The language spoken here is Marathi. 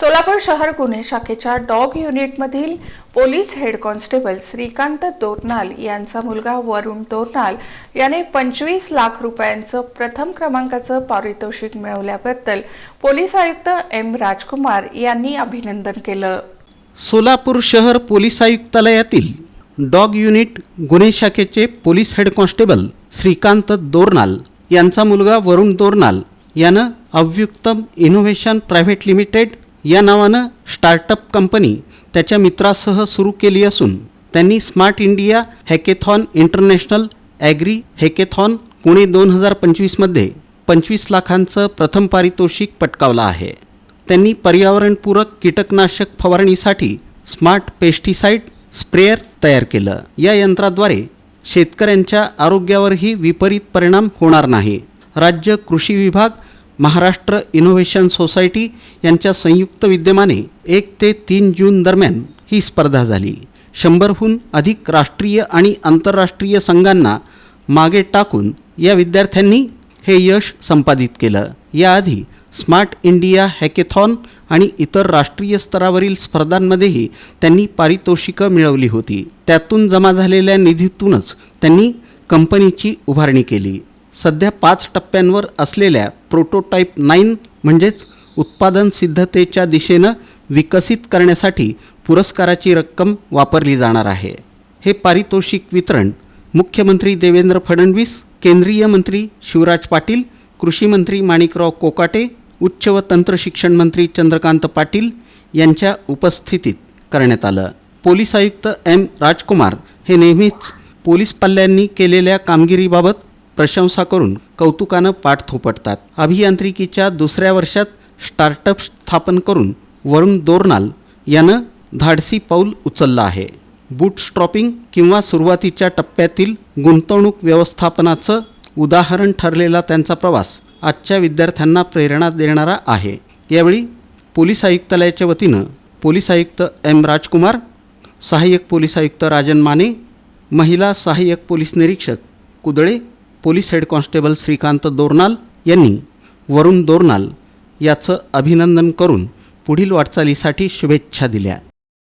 सोलापूर शहर गुन्हे शाखेच्या डॉग युनिटमधील police head constable Shrikant Dornal यांचा मुलगा वरुण दोरनाल याने पंचवीस लाख रुपयांचं प्रथम क्रमांकाचं पारितोषिक मिळवल्याबद्दल पोलीस आयुक्त एम राजकुमार यांनी अभिनंदन केलं. सोलापूर शहर पोलीस आयुक्तालयातील डॉग युनिट गुन्हे शाखेचे police head constable Shrikant Dornal यांचा मुलगा वरुण दोरनाल यानं अव्युक्तम इनोव्हेशन प्रायव्हेट लिमिटेड या नावानं स्टार्टअप कंपनी त्याच्या मित्रासह सुरू केली असून त्यांनी smart India hackathon international agri hackathon Pune दोन हजार पंचवीसमध्ये पंचवीस लाखांचं प्रथम पारितोषिक पटकावलं आहे. त्यांनी पर्यावरणपूरक कीटकनाशक फवारणीसाठी स्मार्ट पेस्टिसाइड स्प्रेअर तयार केलं. या यंत्राद्वारे शेतकऱ्यांच्या आरोग्यावरही विपरीत परिणाम होणार नाही. राज्य कृषी विभाग महाराष्ट्र इनोव्हेशन सोसायटी यांच्या संयुक्त विद्यमाने एक ते तीन जून दरम्यान ही स्पर्धा झाली. शंभरहून अधिक राष्ट्रीय आणि आंतरराष्ट्रीय संघांना मागे टाकून या विद्यार्थ्यांनी हे यश संपादित केलं. याआधी स्मार्ट इंडिया हॅकेथॉन आणि इतर राष्ट्रीय स्तरावरील स्पर्धांमध्येही त्यांनी पारितोषिकं मिळवली होती. त्यातून जमा झालेल्या निधीतूनच त्यांनी कंपनीची उभारणी केली. सध्या पाच टप्प्यांवर असलेल्या प्रोटोटाईप नाईन म्हणजेच उत्पादन सिद्धतेच्या दिशेनं विकसित करण्यासाठी पुरस्काराची रक्कम वापरली जाणार आहे. हे पारितोषिक वितरण मुख्यमंत्री देवेंद्र फडणवीस केंद्रीय मंत्री शिवराज पाटील कृषीमंत्री माणिकराव कोकाटे उच्च व तंत्रशिक्षण मंत्री चंद्रकांत पाटील यांच्या उपस्थितीत करण्यात आलं. पोलीस आयुक्त एम राजकुमार हे नेहमीच पोलीस पल्ल्यांनी केलेल्या कामगिरीबाबत प्रशंसा करून कौतुकानं पाठ थोपटतात. अभियांत्रिकीच्या दुसऱ्या वर्षात स्टार्टअप स्थापन करून वरुण दोरनाल यानं धाडसी पाऊल उचललं आहे. बूटस्ट्रॉपिंग किंवा सुरुवातीच्या टप्प्यातील गुंतवणूक व्यवस्थापनाचं उदाहरण ठरलेला त्यांचा प्रवास आजच्या विद्यार्थ्यांना प्रेरणा देणारा आहे. यावेळी पोलीस आयुक्तालयाच्या वतीनं पोलीस आयुक्त एम राजकुमार सहाय्यक पोलीस आयुक्त राजन माने महिला सहाय्यक पोलीस निरीक्षक Kudale police head constable Shrikant Dornal यांनी वरुण दोरनाल याचं अभिनंदन करून पुढील वाटचालीसाठी शुभेच्छा दिल्या.